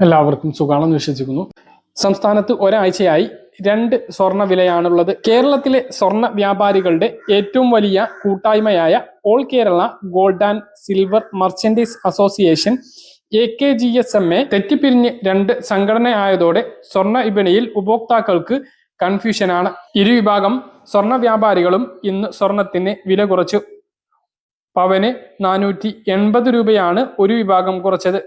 എല്ലാവർക്കും സുഖാണെന്ന് വിശ്വസിക്കുന്നു. സംസ്ഥാനത്ത് ഒരാഴ്ചയായി രണ്ട് സ്വർണ വിലയാണുള്ളത്. കേരളത്തിലെ സ്വർണ വ്യാപാരികളുടെ ഏറ്റവും വലിയ കൂട്ടായ്മയായ all Kerala gold and silver merchandise association A K G S M A തെറ്റിപ്പിരിഞ്ഞ് രണ്ട് സംഘടനയായതോടെ സ്വർണ വിപണിയിൽ ഉപഭോക്താക്കൾക്ക് കൺഫ്യൂഷനാണ്. ഇരുവിഭാഗം സ്വർണ വ്യാപാരികളും ഇന്ന് സ്വർണത്തിന് വില കുറച്ചു. പവന് നാനൂറ്റി എൺപത് രൂപയാണ് ഒരു വിഭാഗം കുറച്ചത്.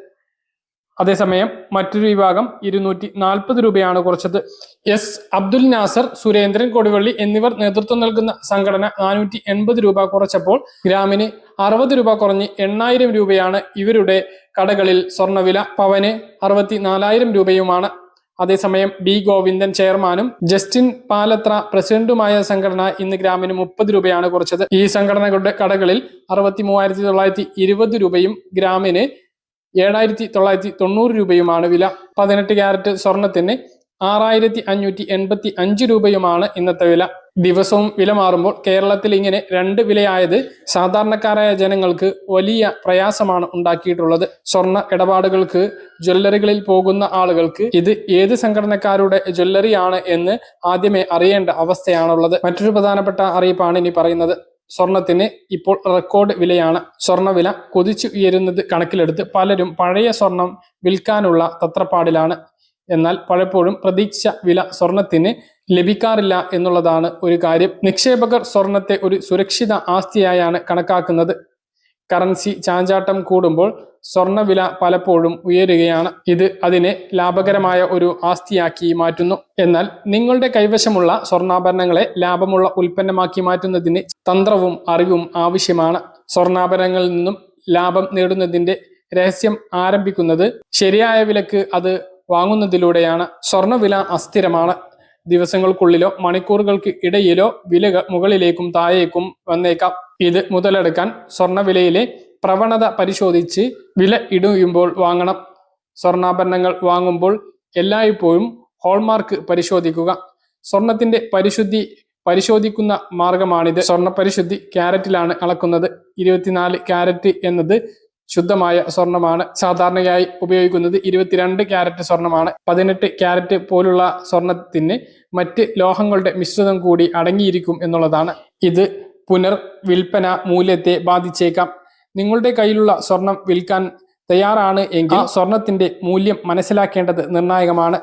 അതേസമയം മറ്റൊരു വിഭാഗം ഇരുന്നൂറ്റി നാൽപ്പത് രൂപയാണ് കുറച്ചത്. എസ് അബ്ദുൽ നാസർ സുരേന്ദ്രൻ കൊടുവള്ളി എന്നിവർ നേതൃത്വം നൽകുന്ന സംഘടന നാനൂറ്റി എൺപത് രൂപ കുറച്ചപ്പോൾ ഗ്രാമിന് അറുപത് രൂപ കുറഞ്ഞ് എണ്ണായിരം രൂപയാണ് ഇവരുടെ കടകളിൽ സ്വർണവില പവന് അറുപത്തി നാലായിരം രൂപയുമാണ്. അതേസമയം ബി ഗോവിന്ദൻ ചെയർമാനും ജസ്റ്റിൻ പാലത്ര പ്രസിഡന്റുമായ സംഘടന ഇന്ന് ഗ്രാമിന് മുപ്പത് രൂപയാണ് കുറച്ചത്. ഈ സംഘടനകളുടെ കടകളിൽ അറുപത്തി മൂവായിരത്തി തൊള്ളായിരത്തി ഇരുപത് രൂപയും ഗ്രാമിന് ഏഴായിരത്തി തൊള്ളായിരത്തി തൊണ്ണൂറ് രൂപയുമാണ് വില. പതിനെട്ട് ക്യാരറ്റ് സ്വർണത്തിന് ആറായിരത്തി അഞ്ഞൂറ്റി എൺപത്തി അഞ്ച് രൂപയുമാണ് ഇന്നത്തെ വില. ദിവസവും വില മാറുമ്പോൾ കേരളത്തിൽ ഇങ്ങനെ രണ്ട് വിലയായത് സാധാരണക്കാരായ ജനങ്ങൾക്ക് വലിയ പ്രയാസമാണ് ഉണ്ടാക്കിയിട്ടുള്ളത്. സ്വർണ ഇടപാടുകൾക്ക് ജ്വല്ലറികളിൽ പോകുന്ന ആളുകൾക്ക് ഇത് ഏത് സംഘടനക്കാരുടെ ജ്വല്ലറിയാണ് എന്ന് ആദ്യമേ അറിയേണ്ട അവസ്ഥയാണുള്ളത്. മറ്റൊരു പ്രധാനപ്പെട്ട അറിയിപ്പാണ് ഇനി പറയുന്നത്. സ്വർണത്തിന് ഇപ്പോൾ റെക്കോർഡ് വിലയാണ്. സ്വർണവില കുതിച്ചു ഉയരുന്നത് കണക്കിലെടുത്ത് പലരും പഴയ സ്വർണം വിൽക്കാനുള്ള തത്രപ്പാടിലാണ്. എന്നാൽ പലപ്പോഴും പ്രതീക്ഷ വില സ്വർണത്തിന് ലഭിക്കാറില്ല എന്നുള്ളതാണ് ഒരു കാര്യം. നിക്ഷേപകർ സ്വർണത്തെ ഒരു സുരക്ഷിത ആസ്തിയായാണ് കണക്കാക്കുന്നത്. കറൻസി ചാഞ്ചാട്ടം കൂടുമ്പോൾ സ്വർണവില പലപ്പോഴും ഉയരുകയാണ്. ഇത് അതിനെ ലാഭകരമായ ഒരു ആസ്തിയാക്കി മാറ്റുന്നു. എന്നാൽ നിങ്ങളുടെ കൈവശമുള്ള സ്വർണാഭരണങ്ങളെ ലാഭമുള്ള ഉൽപ്പന്നമാക്കി മാറ്റുന്നതിന് തന്ത്രവും അറിവും ആവശ്യമാണ്. സ്വർണാഭരണങ്ങളിൽ നിന്നും ലാഭം നേടുന്നതിന്റെ രഹസ്യം ആരംഭിക്കുന്നത് ശരിയായ വിലക്ക് അത് വാങ്ങുന്നതിലൂടെയാണ്. സ്വർണവില അസ്ഥിരമാണ്. ദിവസങ്ങൾക്കുള്ളിലോ മണിക്കൂറുകൾക്ക് ഇടയിലോ വില മുകളിലേക്കും താഴേക്കും വന്നേക്കാം. ഇത് മുതലെടുക്കാൻ സ്വർണവിലയിലെ പ്രവണത പരിശോധിച്ച് വില ഇടുമ്പോൾ വാങ്ങണം. സ്വർണാഭരണങ്ങൾ വാങ്ങുമ്പോൾ എല്ലായ്പ്പോഴും ഹോൾമാർക്ക് പരിശോധിക്കുക. സ്വർണത്തിന്റെ പരിശുദ്ധി പരിശോധിക്കുന്ന മാർഗമാണിത്. സ്വർണ പരിശുദ്ധി ക്യാരറ്റിലാണ് അളക്കുന്നത്. ഇരുപത്തിനാല് ക്യാരറ്റ് എന്നത് ശുദ്ധമായ സ്വർണമാണ് സാധാരണയായി ഉപയോഗിക്കുന്നത്. ഇരുപത്തിരണ്ട് ക്യാരറ്റ് സ്വർണമാണ്. പതിനെട്ട് ക്യാരറ്റ് പോലുള്ള സ്വർണത്തിന് മറ്റ് ലോഹങ്ങളുടെ മിശ്രിതം കൂടി അടങ്ങിയിരിക്കും എന്നുള്ളതാണ്. ഇത് പുനർ വിൽപ്പന മൂല്യത്തെ ബാധിച്ചേക്കാം. നിങ്ങളുടെ കയ്യിലുള്ള സ്വർണം വിൽക്കാൻ തയ്യാറാണ് എങ്കിൽ സ്വർണത്തിന്റെ മൂല്യം മനസ്സിലാക്കേണ്ടത് നിർണായകമാണ്.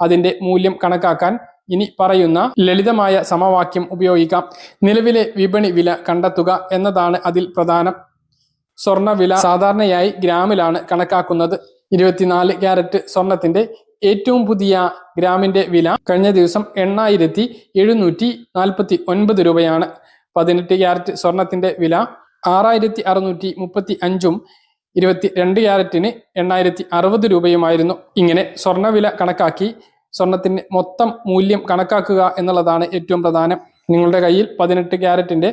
അതിന്റെ മൂല്യം കണക്കാക്കാൻ ഇനി പറയുന്ന ലളിതമായ സമവാക്യം ഉപയോഗിക്കാം. നിലവിലെ വിപണി വില കണ്ടെത്തുക എന്നതാണ് അതിൽ പ്രധാനം. സ്വർണ വില സാധാരണയായി ഗ്രാമിലാണ് കണക്കാക്കുന്നത്. ഇരുപത്തിനാല് ക്യാരറ്റ് സ്വർണത്തിന്റെ ഏറ്റവും പുതിയ ഗ്രാമിന്റെ വില കഴിഞ്ഞ ദിവസം എണ്ണായിരത്തി എഴുന്നൂറ്റി നാൽപ്പത്തി ഒൻപത് രൂപയാണ്. പതിനെട്ട് ക്യാരറ്റ് സ്വർണത്തിന്റെ വില ആറായിരത്തി അറുന്നൂറ്റി മുപ്പത്തി അഞ്ചും ഇരുപത്തി രണ്ട് ക്യാരറ്റിന് എണ്ണായിരത്തി അറുപത് രൂപയുമായിരുന്നു. ഇങ്ങനെ സ്വർണവില കണക്കാക്കി സ്വർണത്തിന്റെ മൊത്തം മൂല്യം കണക്കാക്കുക എന്നുള്ളതാണ് ഏറ്റവും പ്രധാനം. നിങ്ങളുടെ കയ്യിൽ പതിനെട്ട് ക്യാരറ്റിന്റെ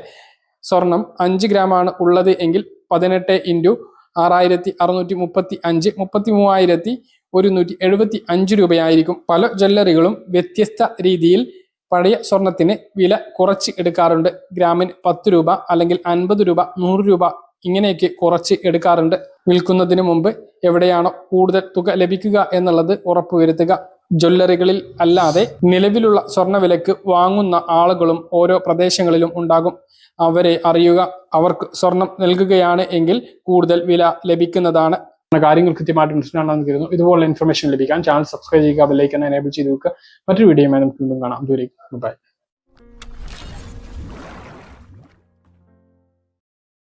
സ്വർണം അഞ്ച് ഗ്രാമാണ് ഉള്ളത് എങ്കിൽ പതിനെട്ട് ഇന്റു ആറായിരത്തി അറുന്നൂറ്റി മുപ്പത്തി അഞ്ച് മുപ്പത്തി മൂവായിരത്തി ഒരുന്നൂറ്റി എഴുപത്തി അഞ്ച് രൂപയായിരിക്കും. പല ജ്വല്ലറികളും വ്യത്യസ്ത രീതിയിൽ പഴയ സ്വർണത്തിന് വില കുറച്ച് എടുക്കാറുണ്ട്. ഗ്രാമിന് പത്ത് രൂപ അല്ലെങ്കിൽ അൻപത് രൂപ നൂറ് രൂപ ഇങ്ങനെയൊക്കെ കുറച്ച് എടുക്കാറുണ്ട്. വിൽക്കുന്നതിന് മുമ്പ് എവിടെയാണോ കൂടുതൽ തുക ലഭിക്കുക എന്നുള്ളത് ഉറപ്പുവരുത്തുക. ജ്വല്ലറികളിൽ അല്ലാതെ നിലവിലുള്ള സ്വർണവിലക്ക് വാങ്ങുന്ന ആളുകളും ഓരോ പ്രദേശങ്ങളിലും ഉണ്ടാകും. അവരെ അറിയുക അവർക്ക് സ്വർണം നൽകുകയാണ് എങ്കിൽ കൂടുതൽ വില ലഭിക്കുന്നതാണ്. കാര്യങ്ങൾ കൃത്യമായിട്ട് മനസ്സിലാണെന്ന് കരുതുന്നു. ഇതുപോലുള്ള ഇൻഫർമേഷൻ ലഭിക്കാൻ ചാനൽ സബ്സ്ക്രൈബ് ചെയ്യുക ബെല്ലൈക്കൻ എനേബിൾ ചെയ്ത് വെക്കുക. മറ്റൊരു വീഡിയോയുമായി നമുക്ക് വീണ്ടും കാണാം. ദൂരേക്ക് ബൈ